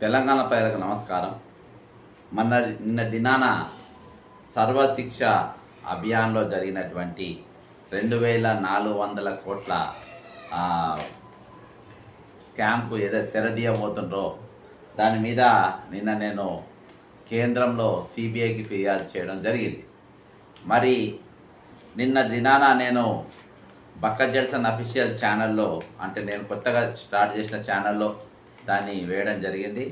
తెలంగాణ ప్రజలకు నమస్కారం. మొన్న నిన్న దినాన సర్వశిక్ష అభియాన్లో జరిగినటువంటి రెండు వేల నాలుగు వందల కోట్ల స్కామ్కు ఏదైతే తెరదీయబోతుండ్రో దాని మీద నిన్న నేను కేంద్రంలో సిబిఐకి ఫిర్యాదు చేయడం జరిగింది. మరి నిన్న దినాన నేను బక్క జడ్సన్ అఫీషియల్ ఛానల్లో అంటే నేను కొత్తగా స్టార్ట్ చేసిన ఛానల్లో దాన్ని వేయడం జరిగింది.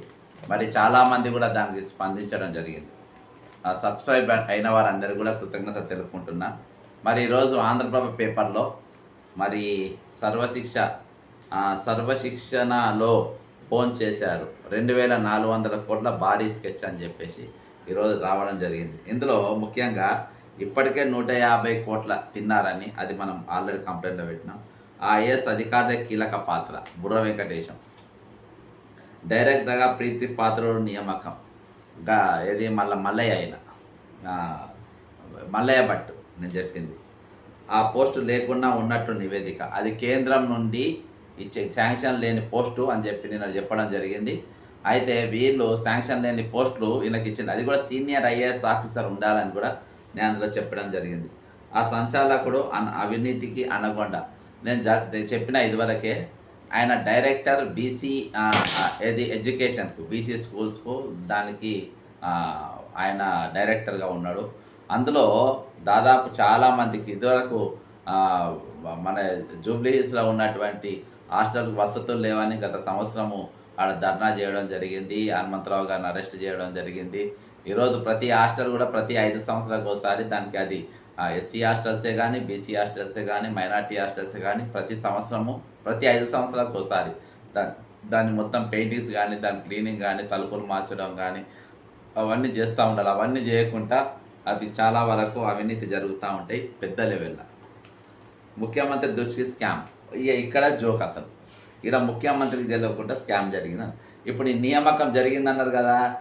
మరి చాలామంది కూడా దానికి స్పందించడం జరిగింది. ఆ సబ్స్క్రైబ్ అయిన వారందరూ కూడా కృతజ్ఞత తెలుపుకుంటున్నా. మరి ఈరోజు ఆంధ్రప్రభ పేపర్లో మరి సర్వశిక్ష సర్వశిక్షణలో ఫోన్ చేశారు. రెండు వేల నాలుగు వందల కోట్ల భారీ స్కెచ్ అని చెప్పేసి ఈరోజు రావడం జరిగింది. ఇందులో ముఖ్యంగా ఇప్పటికే నూట యాభై కోట్ల తిన్నారని అది మనం ఆల్రెడీ కంప్లైంట్లో పెట్టినాం. ఆ ఐఎస్ అధికారి కీలక పాత్ర బుర్ర వెంకటేశం. డైరెక్టర్గా ప్రీతి పాత్రుడు నియామకం. గా ఏది మళ్ళీ మల్లయ్య అయిన. మల్లయ్య భట్ నేను చెప్పింది. ఆ పోస్టు లేకుండా ఉన్నట్టు నివేదిక. అది కేంద్రం నుండి ఇచ్చే శాంక్షన్ లేని పోస్టు అని చెప్పి నేను చెప్పడం జరిగింది. అయితే వీళ్ళు శాంక్షన్ లేని పోస్టులు ఈయనకి ఇచ్చింది. అది కూడా సీనియర్ ఐఏఎస్ ఆఫీసర్ ఉండాలని కూడా నేను అందులో చెప్పడం జరిగింది. ఆ సంచాలకుడు అన్ అవినీతికి అనగొండ. నేను జ నేను చెప్పిన ఇదివరకే ఆయన డైరెక్టర్ బీసీ ఏది ఎడ్యుకేషన్కు బీసీ స్కూల్స్కు దానికి ఆయన డైరెక్టర్గా ఉన్నాడు. అందులో దాదాపు చాలామందికి ఇదివరకు మన జూబ్లీస్లో ఉన్నటువంటి హాస్టల్ వసతులు లేవని గత సంవత్సరము ఆడ ధర్నా చేయడం జరిగింది. హనుమంతరావు గారిని అరెస్ట్ చేయడం జరిగింది. ఈరోజు ప్రతి హాస్టల్ కూడా ప్రతి ఐదు సంవత్సరాలకు ఒకసారి దానికి అది ఎస్సీ హాస్టల్సే కానీ బీసీ హాస్టల్సే కానీ మైనార్టీ హాస్టల్సే కానీ ప్రతి సంవత్సరము ప్రతి ఐదు సంవత్సరాలకు ఒకసారి దాని దాన్ని మొత్తం పెయింటింగ్స్ కానీ దాని క్లీనింగ్ కానీ తలుపులు మార్చడం కానీ అవన్నీ చేస్తూ ఉండాలి. అవన్నీ చేయకుండా అవి చాలా వరకు అవినీతి జరుగుతూ ఉంటాయి పెద్ద లెవెల్లో ముఖ్యమంత్రి దృష్టికి స్కామ్. ఇక ఇక్కడ జోక్ అసలు. ఇక్కడ ముఖ్యమంత్రికి తెలియకుండా స్కామ్ జరిగింది. ఇప్పుడు ఈ నియామకం జరిగిందన్నారు కదా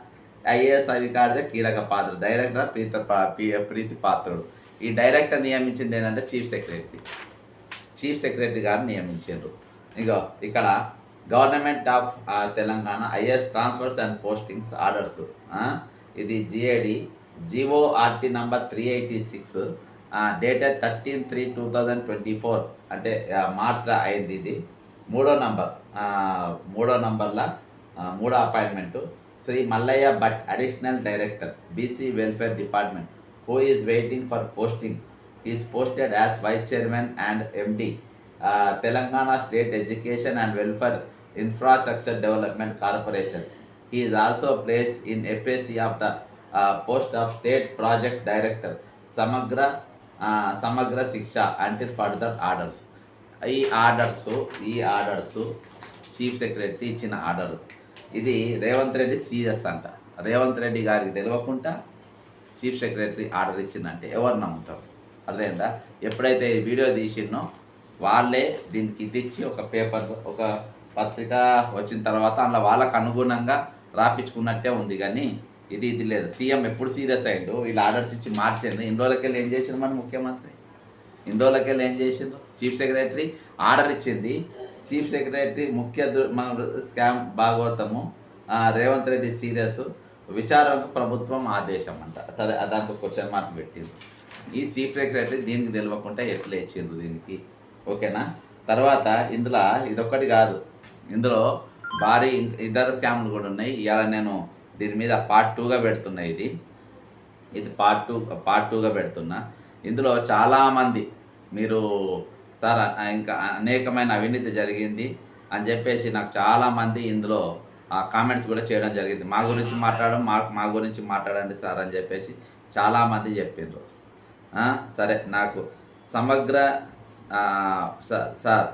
ఐఏఎస్ అధికారిదే కీలక పాత్ర. డైరెక్టర్ ప్రీత పా- ప్రీతి పాత్రుడు. ఈ డైరెక్టర్ నియమించింది ఏంటంటే చీఫ్ సెక్రటరీ. చీఫ్ సెక్రటరీ గారు నియమించారు ఇగో ఇక్కడ government of Telangana IS transfers and postings orders. ఇది GAD GORT number three eighty six dated thirteen three two thousand twenty four అంటే మార్చ్లో అయింది ఇది. మూడో నంబర్ మూడో నంబర్లో మూడో appointment. Shri Mallaiah Bhat additional director BC welfare department. Who is waiting for posting is posted as vice chairman and MD Telangana state education and welfare infrastructure development corporation is also placed in FAC of the post of state project director Samagra Samagra Shiksha until further orders ఈ orders ఈ orders chief secretary ఇచ్చిన order. ఇది Revanth Reddy serious అంట. రేవంత్ రెడ్డి గారికి తెలియకుండా chief secretary order ఇచ్చిందంటే ఎవరు నమ్ముతారు? అర్థమైందా? ఎప్పుడైతే ఈ వీడియో తీసిందో వాళ్ళే దీనికి ఇది ఇచ్చి ఒక పేపర్ ఒక పత్రిక వచ్చిన తర్వాత అందులో వాళ్ళకు అనుగుణంగా రాపించుకున్నట్టే ఉంది. కానీ ఇది ఇది లేదు. సీఎం ఎప్పుడు సీరియస్ అయ్యిండు? వీళ్ళు ఆర్డర్స్ ఇచ్చి మార్చిండు ఇన్ని రోజులకెళ్ళి ఏం చేసిండు మన ముఖ్యమంత్రి? ఇన్ని రోజులకెళ్ళి ఏం చేసిండు చీఫ్ సెక్రటరీ ఆర్డర్ ఇచ్చింది. చీఫ్ సెక్రటరీ ముఖ్య దు- మన స్కామ్ భాగవతము రేవంత్ రెడ్డి సీరియస్. విచారణకు ప్రభుత్వం ఆదేశం అంట. సరే దానికి క్వశ్చన్ మార్క్ పెట్టింది. ఈ చీఫ్ సెక్రటరీ దీనికి తెలియకుండా ఎట్లా ఇచ్చిండ్రు దీనికి? ఓకేనా? తర్వాత ఇందులో ఇదొక్కటి కాదు. ఇందులో భారీ ఇం- ఇతర స్కామ్లు కూడా ఉన్నాయి. ఇవాళ నేను దీని మీద పార్ట్ టూగా పెడుతున్నా ఇది. ఇది పార్ట్ టూ పార్ట్ టూగా పెడుతున్నా. ఇందులో చాలామంది మీరు సార్ ఇంకా అనేకమైన అవినీతి జరిగింది అని చెప్పేసి నాకు చాలామంది ఇందులో కామెంట్స్ కూడా చేయడం జరిగింది. మా గురించి మాట్లాడడం మా మా గురించి మాట్లాడండి సార్ అని చెప్పేసి చాలామంది చెప్పిండ్రు. సరే నాకు సమగ్ర సార్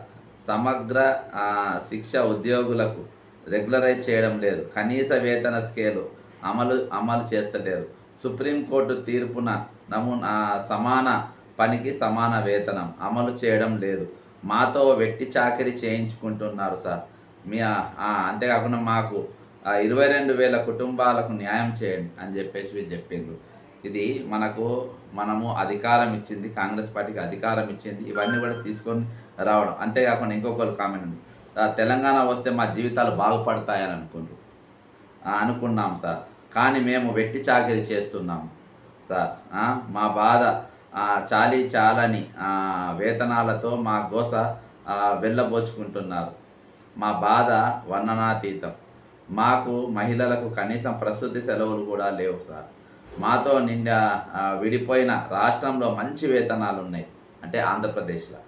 సమగ్ర శిక్ష ఉద్యోగులకు రెగ్యులరైజ్ చేయడం లేదు. కనీస వేతన స్కేలు అమలు అమలు చేస్తలేరు. సుప్రీంకోర్టు తీర్పున నమూనా సమాన పనికి సమాన వేతనం అమలు చేయడం లేదు. మాతో వెట్టి చాకరీ చేయించుకుంటున్నారు సార్. మీ అంతేకాకుండా మాకు ఇరవై రెండు వేల కుటుంబాలకు న్యాయం చేయండి అని చెప్పేసి వీళ్ళు చెప్పిండ్రు. ఇది మనకు మనము అధికారం ఇచ్చింది కాంగ్రెస్ పార్టీకి అధికారం ఇచ్చింది ఇవన్నీ కూడా తీసుకొని రావడం. అంతేకాకుండా ఇంకొకరు కామెంట్ ఉంది. తెలంగాణ వస్తే మా జీవితాలు బాగుపడతాయని అనుకుంటు అనుకున్నాం సార్. కానీ మేము వెట్టి చాకరీ చేస్తున్నాం సార్. మా బాధ చాలీ చాలని వేతనాలతో మా గోస వెళ్ళబోచుకుంటున్నారు. మా బాధ వర్ణనాతీతం. మాకు మహిళలకు కనీసం ప్రసూతి సెలవులు కూడా లేవు సార్. మాతో నిండా విడిపోయిన రాష్ట్రంలో మంచి వేతనాలు ఉన్నాయి అంటే ఆంధ్రప్రదేశ్లో.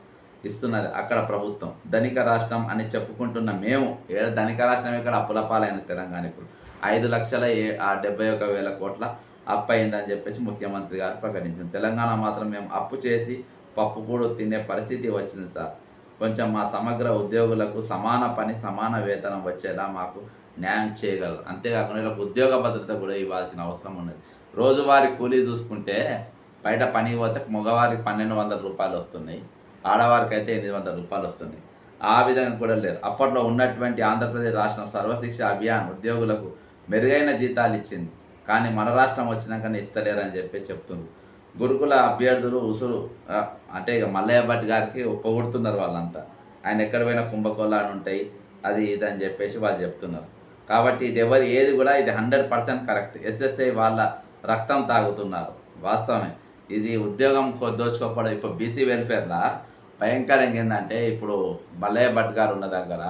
ఇస్తున్నది అక్కడ ప్రభుత్వం. ధనిక రాష్ట్రం అని చెప్పుకుంటున్న మేము ఏడ ధనిక రాష్ట్రం ఇక్కడ అప్పులపాలైన తెలంగాణ ఇప్పుడు. ఐదు లక్షల ఏ డెబ్బై ఒక వేల కోట్ల అప్పు అయిందని చెప్పేసి ముఖ్యమంత్రి గారు ప్రకటించింది తెలంగాణ మాత్రం మేము అప్పు చేసి పప్పు కూడా తినే పరిస్థితి వచ్చింది సార్. కొంచెం మా సమగ్ర ఉద్యోగులకు సమాన పని సమాన వేతనం వచ్చేలా మాకు న్యాయం చేయగలరు. అంతేకాకుండా ఇలా ఉద్యోగ భద్రత కూడా ఇవ్వాల్సిన అవసరం ఉన్నది. రోజువారీ కూలీ చూసుకుంటే బయట పనికి పోతే మగవారికి పన్నెండు వందల రూపాయలు వస్తున్నాయి. ఆడవారికి అయితే ఎనిమిది వందల రూపాయలు వస్తున్నాయి. ఆ విధంగా కూడా లేరు. అప్పట్లో ఉన్నటువంటి ఆంధ్రప్రదేశ్ రాష్ట్రం సర్వశిక్ష అభియాన్ ఉద్యోగులకు మెరుగైన జీతాలు ఇచ్చింది. కానీ మన రాష్ట్రం వచ్చినాకనే ఇస్తలేరని చెప్పి చెప్తుంది గురుకుల అభ్యర్థులు ఉసురు అంటే ఇక మల్లయ్య భట్ గారికి పొగుడుతున్నారు వాళ్ళంతా. ఆయన ఎక్కడ పోయినా కుంభకోళాలు ఉంటాయి అది ఇది అని చెప్పేసి వాళ్ళు చెప్తున్నారు. కాబట్టి ఇది ఎవరు ఏది కూడా ఇది హండ్రెడ్ పర్సెంట్ కరెక్ట్. ఎస్ఎస్ఐ వాళ్ళ రక్తం తాగుతున్నారు వాస్తవమే. ఇది ఉద్యోగం దోచుకోకపోవడం ఇప్పుడు బీసీ వెల్ఫేర్లా? భయంకరంగా ఏంటంటే ఇప్పుడు మల్లయ్య భట్ గారు ఉన్న దగ్గర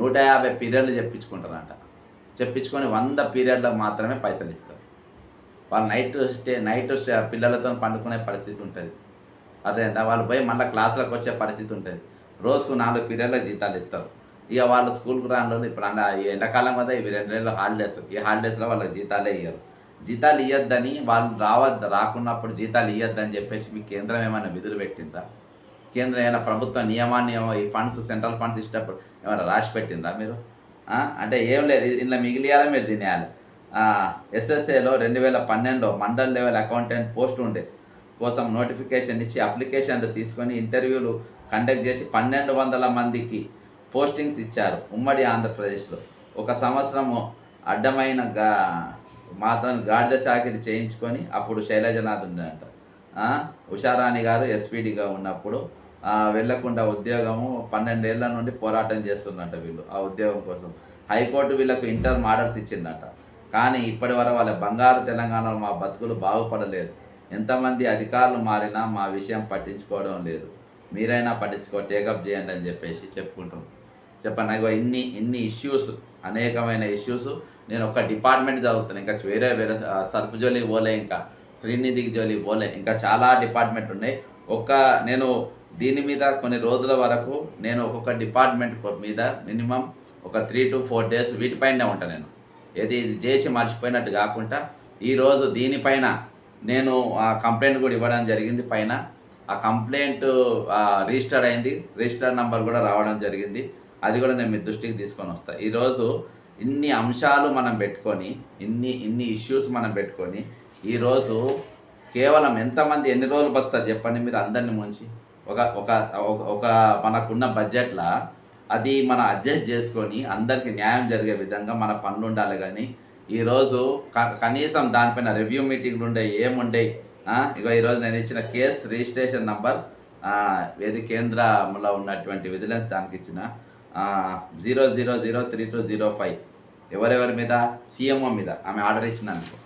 నూట యాభై పీరియడ్లు చెప్పించుకుంటారంట. చెప్పించుకొని వంద పీరియడ్లకు మాత్రమే పైసలు ఇస్తారు. వాళ్ళు నైట్ స్టే నైట్ స్టే- పిల్లలతో పండుకునే పరిస్థితి ఉంటుంది. అదే వాళ్ళు పోయి మళ్ళీ క్లాసులకు వచ్చే పరిస్థితి ఉంటుంది. రోజుకు నాలుగు పీరియడ్లకు జీతాలు ఇస్తారు. ఇక వాళ్ళు స్కూల్కి రాను ఇప్పుడు అన్న ఈ ఎండాకాలం కదా ఇవి రెండు నెలలు హాలిడేస్ ఈ హాలిడేస్లో వాళ్ళకి జీతాలే ఇవ్వరు జీతాలు ఇవ్వద్దని వాళ్ళు రావద్దు రాకున్నప్పుడు జీతాలు ఇవ్వద్దని చెప్పేసి మీ కేంద్రం ఏమైనా విధులు పెట్టిందా? కేంద్రం ఏమైనా ప్రభుత్వ నియమాన్ని ఈ ఫండ్స్ సెంట్రల్ ఫండ్స్ ఇచ్చినప్పుడు ఏమైనా రాసి పెట్టిందా మీరు? అంటే ఏం లేదు ఇలా ఇందులో మీరు తినేయాలి. ఎస్ఎస్ఏలో రెండు వేల పన్నెండులో మండల్ లెవెల్ అకౌంటెంట్ పోస్ట్ ఉండే. కోసం నోటిఫికేషన్ ఇచ్చి అప్లికేషన్లు తీసుకొని ఇంటర్వ్యూలు కండక్ట్ చేసి పన్నెండు వందల మందికి పోస్టింగ్స్ ఇచ్చారు ఉమ్మడి ఆంధ్రప్రదేశ్లో. ఒక సంవత్సరము అడ్డమైన గా మాత్రం గాడిద చాకిరి చేయించుకొని అప్పుడు శైలజనాథ్ ఉండేట ఉషారాణి గారు ఎస్పీడీగా ఉన్నప్పుడు వెళ్ళకుండా ఉద్యోగము పన్నెండేళ్ళ నుండి పోరాటం చేస్తుందంట వీళ్ళు ఆ ఉద్యోగం కోసం. హైకోర్టు వీళ్ళకు ఇంటర్ ఆర్డర్స్ ఇచ్చిందట. కానీ ఇప్పటి వరకు వాళ్ళ బంగారు తెలంగాణలో మా బతుకులు బాగుపడలేదు. ఎంతమంది అధికారులు మారినా మా విషయం పట్టించుకోవడం లేదు. మీరైనా పట్టించుకో టేకప్ చేయండి అని చెప్పేసి చెప్పుకుంటాం చెప్పండి నాకు ఇన్ని ఇన్ని ఇష్యూస్ అనేకమైన ఇష్యూస్ నేను ఒక డిపార్ట్మెంట్ చదువుతాను ఇంకా వేరే వేరే ఆ, జోలికి పోలే ఇంకా శ్రీనిధికి జోలికి పోలే ఇంకా చాలా డిపార్ట్మెంట్ ఉన్నాయి. ఒక్క నేను దీని మీద కొన్ని రోజుల వరకు నేను ఒక్కొక్క డిపార్ట్మెంట్ మీద మినిమం ఒక త్రీ టు ఫోర్ డేస్ వీటిపైనే ఉంటాను నేను. ఏది ఇది చేసి మర్చిపోయినట్టు కాకుండా ఈరోజు దీనిపైన నేను ఆ కంప్లైంట్ కూడా ఇవ్వడం జరిగింది పైన. ఆ కంప్లైంట్ రిజిస్టర్ అయింది. రిజిస్టర్ నంబర్ కూడా రావడం జరిగింది. అది కూడా నేను మీ దృష్టికి తీసుకొని వస్తాను ఈరోజు ఇన్ని అంశాలు మనం పెట్టుకొని ఇన్ని ఇన్ని ఇష్యూస్ మనం పెట్టుకొని ఈరోజు కేవలం ఎంతమంది ఎన్ని రోజులు బతుకుతారు చెప్పండి మీరు అందరిని ముంచి. ఒక ఒక ఒక- ఒక మనకున్న బడ్జెట్లో అది మనం అడ్జస్ట్ చేసుకొని అందరికీ న్యాయం జరిగే విధంగా మన పనులు ఉండాలి కానీ ఈరోజు క- కనీసం దానిపైన రివ్యూ మీటింగ్లు ఉండే ఏముండే ఇక ఈరోజు నేను ఇచ్చిన కేసు రిజిస్ట్రేషన్ నంబర్ ఏది కేంద్రంలో ఉన్నటువంటి విజిలెన్స్ దానికి ఇచ్చిన zero zero zero three two zero five. ఎవరెవరి మీద? సీఎంఓ మీద. ఆమె ఆర్డర్ ఇచ్చినందుకు.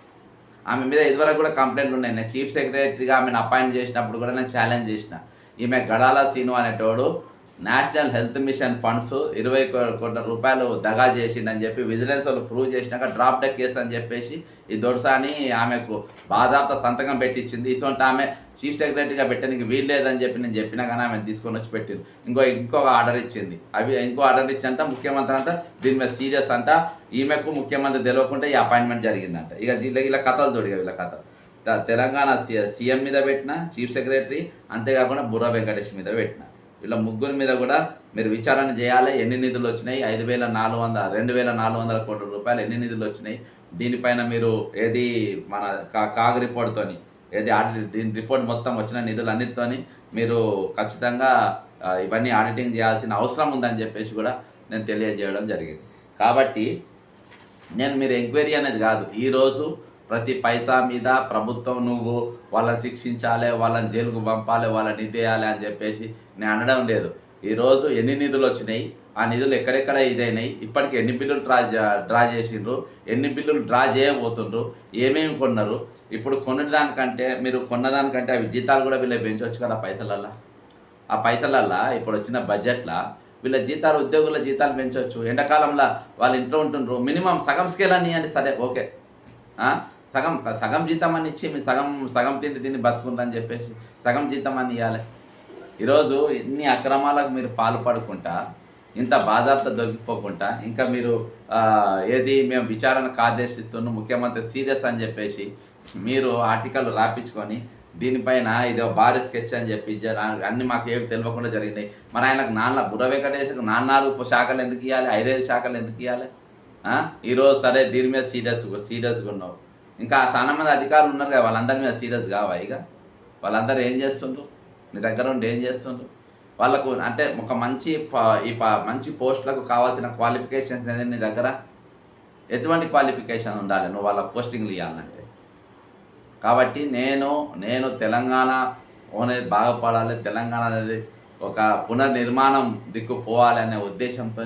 ఆమె మీద ఇదివరకు కూడా కంప్లైంట్లు ఉన్నాయి. నేను చీఫ్ సెక్రటరీగా ఆమెను అపాయింట్ చేసినప్పుడు కూడా నేను ఛాలెంజ్ చేసిన. ఈమె గడాల సీను అనేటోడు నేషనల్ హెల్త్ మిషన్ ఫండ్స్ ఇరవై కోట్ల రూపాయలు దగా చేసిండని చెప్పి విజిలెన్స్ వాళ్ళు ప్రూవ్ చేసినాక డ్రాప్ డెక్ కేసు అని చెప్పేసి ఈ దొరసాని ఆమెకు బాధాప్త సంతకం పెట్టించింది ఇటువంటి ఆమె చీఫ్ సెక్రటరీగా పెట్టడానికి వీలు లేదని చెప్పి నేను చెప్పినా కానీ ఆమె తీసుకొని వచ్చి పెట్టింది. ఇంకో ఇంకొక ఆర్డర్ ఇచ్చింది. అవి ఇంకో ఆర్డర్ ఇచ్చంట ముఖ్యమంత్రి అంట దీని మీద సీరియస్ అంట. ఈమెకు ముఖ్యమంత్రి తెలియకుండా ఈ అపాయింట్మెంట్ జరిగిందంట. ఇక వీళ్ళ ఇలా కథలు తోడిగా వీళ్ళ కథ తెలంగాణ సీఎం మీద పెట్టిన చీఫ్ సెక్రటరీ అంతేకాకుండా బుర్ర వెంకటేష్ మీద పెట్టిన. ఇలా ముగ్గురు మీద కూడా మీరు విచారణ చేయాలి. ఎన్ని నిధులు వచ్చినాయి? ఐదు వేల నాలుగు వందల రెండు వేల నాలుగు వందల కోట్ల రూపాయలు ఎన్ని నిధులు వచ్చినాయి? దీనిపైన మీరు ఏది మన కా కాగ్ రిపోర్ట్తోని ఏది ఆడిట్ దీని రిపోర్ట్ మొత్తం వచ్చిన నిధులు అన్నిటితోని మీరు ఖచ్చితంగా ఇవన్నీ ఆడిటింగ్ చేయాల్సిన అవసరం ఉందని చెప్పేసి కూడా నేను తెలియజేయడం జరిగింది. కాబట్టి నేను మీరు ఎంక్వైరీ అనేది కాదు. ఈరోజు ప్రతి పైసా మీద ప్రభుత్వం నువ్వు వాళ్ళని శిక్షించాలి వాళ్ళని జైలుకు పంపాలి వాళ్ళని ఇదేయాలి అని చెప్పేసి నేను అనడం లేదు. ఈరోజు ఎన్ని నిధులు వచ్చినాయి? ఆ నిధులు ఎక్కడెక్కడ ఇదైనాయి? ఇప్పటికి ఎన్ని బిల్లులు డ్రా డ్రా చేసిండ్రు? ఎన్ని బిల్లులు డ్రా చేయబోతుండ్రు? ఏమేమి కొన్నారు? ఇప్పుడు కొన్నదానికంటే మీరు కొన్నదానికంటే అవి జీతాలు కూడా వీళ్ళకి పెంచవచ్చు కదా పైసలల్లా? ఆ పైసలల్లా ఇప్పుడు వచ్చిన బడ్జెట్లో వీళ్ళ జీతాలు ఉద్యోగుల జీతాలు పెంచవచ్చు ఎండాకాలంలో వాళ్ళ ఇంట్లో ఉంటుండ్రు. మినిమం సగం స్కేల్ అని అని సరే ఓకే. సగం సగం జీతం అని ఇచ్చి మీ సగం సగం తిండి తిని బతుకుందని చెప్పేసి సగం జీతం అని ఇవ్వాలి ఈరోజు ఇన్ని అక్రమాలకు మీరు పాల్పడుకుంటా ఇంత బాధార్త దొరికిపోకుండా ఇంకా మీరు ఏది మేము విచారణ ఆదేశిస్తున్నాం ముఖ్యమంత్రి సీరియస్ అని చెప్పేసి మీరు ఆర్టికల్ రాపించుకొని దీనిపైన ఇది ఒక భారీ స్కెచ్ అని చెప్పి అన్ని మాకు ఏమి తెలియకుండా జరిగినాయి. మరి ఆయనకు నాన్న బుర్ర వెంకటేశ్వరకు నాలుగు శాఖలు ఎందుకు ఇవ్వాలి ఐదైదు శాఖలు ఎందుకు ఇవ్వాలి ఈరోజు సరే దీని మీద సీరియస్ సీరియస్గా ఉన్నావు. ఇంకా చాలా మంది అధికారులు ఉన్నారు కదా వాళ్ళందరి మీద సీరియస్ కావా ఇక? వాళ్ళందరూ ఏం చేస్తుండ్రు? మీ దగ్గర ఉండి ఏం చేస్తుండ్రు? వాళ్ళకు అంటే ఒక మంచి ఈ మంచి పోస్టులకు కావాల్సిన క్వాలిఫికేషన్స్ అనేది నీ దగ్గర? ఎటువంటి క్వాలిఫికేషన్ ఉండాలి? నువ్వు వాళ్ళ పోస్టింగ్లు ఇవ్వాలంటే కాబట్టి నేను నేను తెలంగాణ అనేది బాగుపడాలి తెలంగాణ అనేది ఒక పునర్నిర్మాణం దిక్కు పోవాలి అనే ఉద్దేశంతో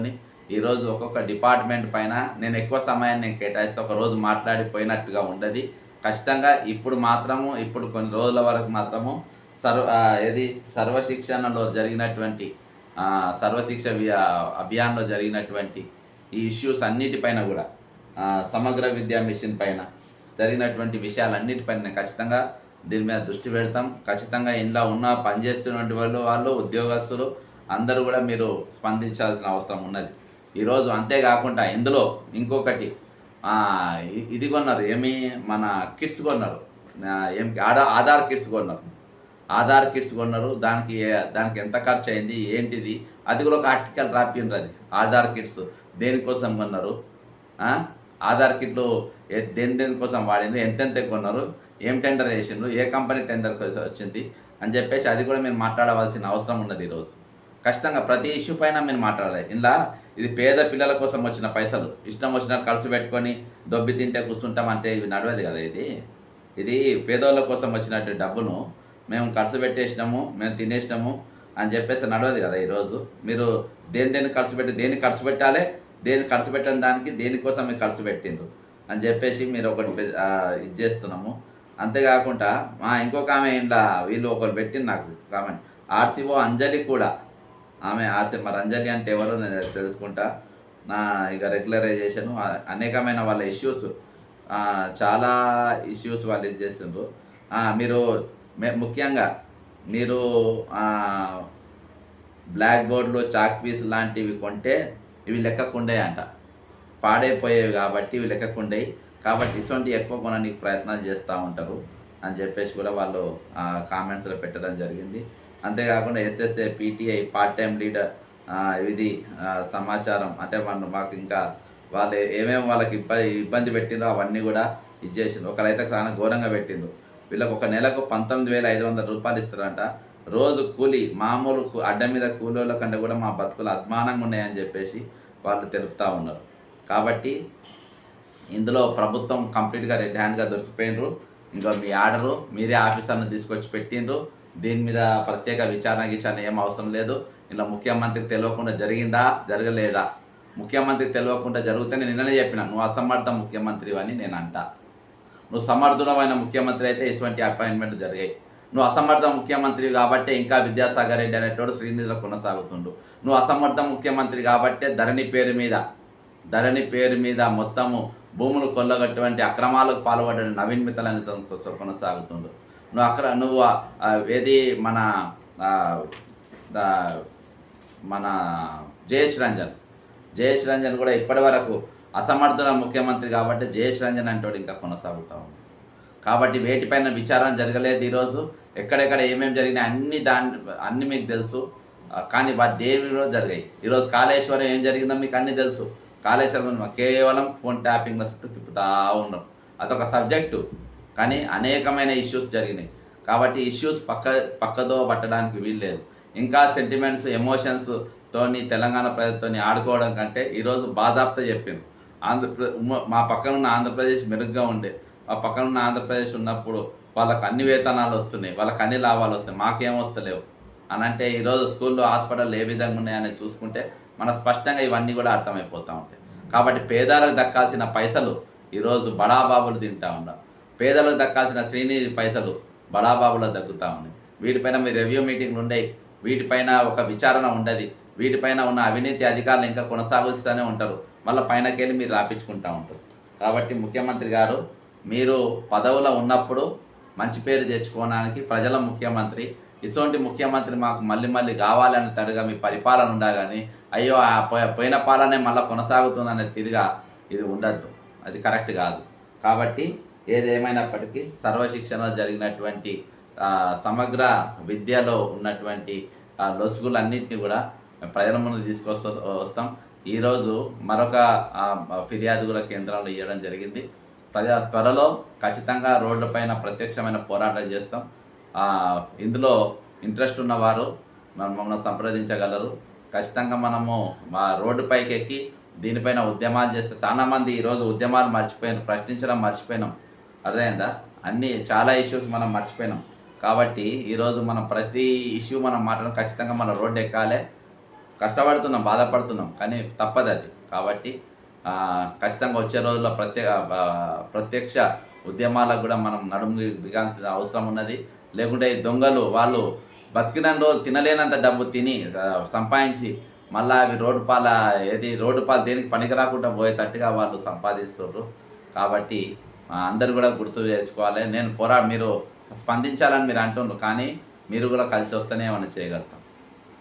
ఈరోజు ఒక్కొక్క డిపార్ట్మెంట్ పైన నేను ఎక్కువ సమయాన్ని నేను కేటాయిస్తే ఒక రోజు మాట్లాడిపోయినట్టుగా ఉండదు. ఖచ్చితంగా ఇప్పుడు మాత్రము ఇప్పుడు కొన్ని రోజుల వరకు మాత్రము సర్వ ఏది? సర్వశిక్షణలో జరిగినటువంటి సర్వశిక్ష అభియాన్లో జరిగినటువంటి ఈ ఇష్యూస్ అన్నిటిపైన కూడా సమగ్ర విద్యా మిషన్ పైన జరిగినటువంటి విషయాలన్నిటిపైన ఖచ్చితంగా దీని మీద దృష్టి పెడతాం. ఖచ్చితంగా ఇంట్లో ఉన్న పనిచేస్తున్నటువంటి వాళ్ళు వాళ్ళు ఉద్యోగస్తులు అందరూ కూడా మీరు స్పందించాల్సిన అవసరం ఉన్నది. ఈరోజు అంతేకాకుండా ఇందులో ఇంకొకటి ఇది కొన్నారు. ఏమి? మన కిట్స్ కొన్నారు. ఏం? ఆధార్ ఆధార్ కిట్స్ కొన్నారు. ఆధార్ కిట్స్ కొన్నారు. దానికి ఏ- దానికి ఎంత ఖర్చు అయింది ఏంటిది? అది కూడా ఒక ఆర్టికల్ రాపిండ్రు అది. ఆధార్ కిట్స్ దేనికోసం కొన్నారు? ఆధార్ కిట్లు దేని దేనికోసం వాడింది ఎంతెంత కొన్నారు? ఏం టెండర్ వేసిండ్రు ఏ కంపెనీ టెండర్ కోసం వచ్చింది? అని చెప్పేసి అది కూడా మేము మాట్లాడవలసిన అవసరం ఉన్నది ఈరోజు. ఖచ్చితంగా ప్రతి ఇష్యూ పైన మీరు మాట్లాడాలి. ఇలా ఇది పేద పిల్లల కోసం వచ్చిన పైసలు. ఇష్టం వచ్చిన ఖర్చు పెట్టుకొని దొబ్బి తింటే కూర్చుంటాం అంటే ఇవి నడవదు కదా ఇది. ఇది పేదోళ్ళ కోసం వచ్చినట్టు డబ్బును మేము ఖర్చు పెట్టేసినాము మేము తినేసినాము అని చెప్పేసి నడవదు కదా ఈరోజు. మీరు దేని దేని ఖర్చు పెట్టి దేని ఖర్చు పెట్టాలి దేని ఖర్చు పెట్టిన దానికి దేనికోసం మీరు ఖర్చు పెట్టిండ్రు అని చెప్పేసి మీరు ఒకటి ఇది చేస్తున్నాము. అంతేకాకుండా మా ఇంకొక ఆమె ఇలా వీళ్ళు ఒకరు పెట్టింది నాకు కామెంట్ ఆర్సీఓ అంజలి కూడా. ఆమె ఆర్సీ మరి అంజలి అంటే ఎవరో నేను తెలుసుకుంటా. నా ఇక రెగ్యులరైజేషన్ అనేకమైన వాళ్ళ ఇష్యూస్ చాలా ఇష్యూస్ వాళ్ళు ఇది చేసిండ్రు మీరు ముఖ్యంగా మీరు బ్లాక్ బోర్డ్లో చాక్ పీస్ లాంటివి కొంటే ఇవి లెక్కకుండే అంట పాడైపోయేవి కాబట్టి ఇవి లెక్కకుండే కాబట్టి ఇటువంటి ఎక్కువ కొనడానికి ప్రయత్నాలు చేస్తూ ఉంటారు అని చెప్పేసి కూడా వాళ్ళు కామెంట్స్లో పెట్టడం జరిగింది. అంతేకాకుండా SSA PTI part time leader ఇది సమాచారం అంటే మన మాకు ఇంకా వాళ్ళు ఏమేమి వాళ్ళకి ఇబ్బంది ఇబ్బంది పెట్టిండ్రో అవన్నీ కూడా ఇది చేసిండ్రు. ఒకరైతే చాలా ఘోరంగా పెట్టిండ్రు. వీళ్ళకి ఒక నెలకు పంతొమ్మిది వేల ఐదు వందల రూపాయలు ఇస్తారంట. రోజు కూలి మామూలు కు- అడ్డ మీద కూలీల కంటే కూడా మా బతుకులు అద్మానంగా ఉన్నాయని చెప్పేసి వాళ్ళు తెలుపుతూ ఉన్నారు. కాబట్టి ఇందులో ప్రభుత్వం కంప్లీట్గా రెడ్ హ్యాండ్గా దొరికిపోయినరు. ఇంకా మీ ఆర్డరు మీరే ఆఫీసర్ని తీసుకొచ్చి పెట్టిండ్రు. దీని మీద ప్రత్యేక విచారణ గిచారణ ఏం అవసరం లేదు. ఇలా ముఖ్యమంత్రికి తెలియకుండా జరిగిందా జరగలేదా? ముఖ్యమంత్రికి తెలియకుండా జరిగితే నేను నిన్ననే చెప్పిన నువ్వు అసమర్థ ముఖ్యమంత్రి అని నేను అంటా. నువ్వు సమర్థుడమైన ముఖ్యమంత్రి అయితే ఇటువంటి అపాయింట్మెంట్ జరిగాయి. నువ్వు అసమర్థ ముఖ్యమంత్రి కాబట్టే ఇంకా విద్యాసాగర్ రెడ్డి అనేటోడు శ్రీనిధిలో కొనసాగుతుండు. నువ్వు అసమర్థ ముఖ్యమంత్రి కాబట్టే ధరణి పేరు మీద ధరణి పేరు మీద మొత్తము భూములు కొల్లగటువంటి అక్రమాలకు పాల్పడిన నవీన్ మిత్తలని కొనసాగుతుండు. నువ్వు అక్కడ నువ్వు ఏది మన మన జయేష్ రంజన్ జయేష్ రంజన్ కూడా ఇప్పటి వరకు అసమర్థుల ముఖ్యమంత్రి కాబట్టి జయేష్ రంజన్ అంటోడు ఇంకా కొనసాగుతూ ఉంది కాబట్టి వేటిపైన విచారణ జరగలేదు ఈరోజు. ఎక్కడెక్కడ ఏమేమి జరిగినాయి అన్ని దాని అన్ని మీకు తెలుసు. కానీ వాటి దేవిలో జరిగాయి. ఈరోజు కాళేశ్వరం ఏం జరిగిందో మీకు అన్ని తెలుసు. కాళేశ్వరం కేవలం ఫోన్ ట్యాపింగ్ల చుట్టూ తిప్పుతూ ఉన్నాం. అదొక సబ్జెక్టు. కానీ అనేకమైన ఇష్యూస్ జరిగినాయి. కాబట్టి ఇష్యూస్ పక్క పక్కదో పట్టడానికి వీల్లేదు. ఇంకా సెంటిమెంట్స్ ఎమోషన్స్ తోని తెలంగాణ ప్రజలతోని ఆడుకోవడం కంటే ఈరోజు బాధాప్త చెప్పింది. ఆంధ్రప్రదేశ్ మా పక్కన ఉన్న ఆంధ్రప్రదేశ్ మెరుగ్గా ఉండే. మా పక్కన ఉన్న ఆంధ్రప్రదేశ్ ఉన్నప్పుడు వాళ్ళకి అన్ని వేతనాలు వస్తున్నాయి. వాళ్ళకి అన్ని లాభాలు వస్తున్నాయి. మాకేం వస్తలేవు. అని అంటే ఈరోజు స్కూల్లో హాస్పిటల్ ఏ విధంగా ఉన్నాయని చూసుకుంటే మన స్పష్టంగా ఇవన్నీ కూడా అర్థమైపోతూ ఉంటాయి. కాబట్టి పేదలకు దక్కాల్సిన పైసలు ఈరోజు బడాబాబులు తింటా ఉన్నాం పేదలకు దక్కాల్సిన శ్రీనిధి పైసలు బడాబాబులకు దక్కుతూ ఉన్నాయి. వీటిపైన మీ రివ్యూ మీటింగ్లు ఉండేవి వీటిపైన ఒక విచారణ ఉండదు. వీటిపైన ఉన్న అవినీతి అధికారులు ఇంకా కొనసాగిస్తూనే ఉంటారు. మళ్ళీ పైనకెళ్ళి మీరు రాపించుకుంటూ ఉంటారు. కాబట్టి ముఖ్యమంత్రి గారు మీరు పదవులో ఉన్నప్పుడు మంచి పేరు తెచ్చుకోవడానికి ప్రజల ముఖ్యమంత్రి ఇటువంటి ముఖ్యమంత్రి మాకు మళ్ళీ మళ్ళీ కావాలని తడుగా మీ పరిపాలన ఉండా కానీ అయ్యో ఆ పోయిన పాలనే మళ్ళీ కొనసాగుతుందనే తిరిగా ఇది ఉండద్దు. అది కరెక్ట్ కాదు. కాబట్టి ఏదేమైనప్పటికీ సర్వశిక్షణలో జరిగినటువంటి సమగ్ర విద్యలో ఉన్నటువంటి లొసుగులన్నింటినీ కూడా ప్రజల ముందు తీసుకొస్తా వస్తాం. ఈరోజు మరొక ఫిర్యాదుల కేంద్రాలు కేంద్రంలో ఇవ్వడం జరిగింది. ప్రజా త్వరలో ఖచ్చితంగా రోడ్లపైన ప్రత్యక్షమైన పోరాటం చేస్తాం. ఇందులో ఇంట్రెస్ట్ ఉన్నవారు మన- మమ్మల్ని సంప్రదించగలరు. ఖచ్చితంగా మనము మా రోడ్డుపైకి ఎక్కి దీనిపైన ఉద్యమాలు చేస్తే చాలామంది ఈరోజు ఉద్యమాలు మర్చిపోయినారు ప్రశ్నించడం మర్చిపోయినాం. అర్థమైందా? అన్ని చాలా ఇష్యూస్ మనం మర్చిపోయినాం. కాబట్టి ఈరోజు మనం ప్రతి ఇష్యూ మనం మాట్లాడడం ఖచ్చితంగా మన రోడ్డు ఎక్కాలి. కష్టపడుతున్నాం బాధపడుతున్నాం కానీ తప్పదు అది కాబట్టి ఖచ్చితంగా వచ్చే రోజుల్లో ప్రత్యేక ప్రత్యక్ష ఉద్యమాలకు కూడా మనం నడుము దిగాల్సిన అవసరం ఉన్నది. లేకుంటే ఈ దొంగలు వాళ్ళు బతికిన రోజు తినలేనంత డబ్బు తిని సంపాదించి మళ్ళీ అవి రోడ్డు పాల ఏది రోడ్డు పాలు దేనికి పనికి రాకుండా పోయేటట్టుగా వాళ్ళు సంపాదిస్తున్నారు కాబట్టి అందరు కూడా గుర్తు చేసుకోవాలి. నేను పోరా మీరు స్పందించాలని మీరు అంటున్నారు కానీ మీరు కూడా కలిసి వస్తేనే ఏమైనా చేయగలుగుతాం.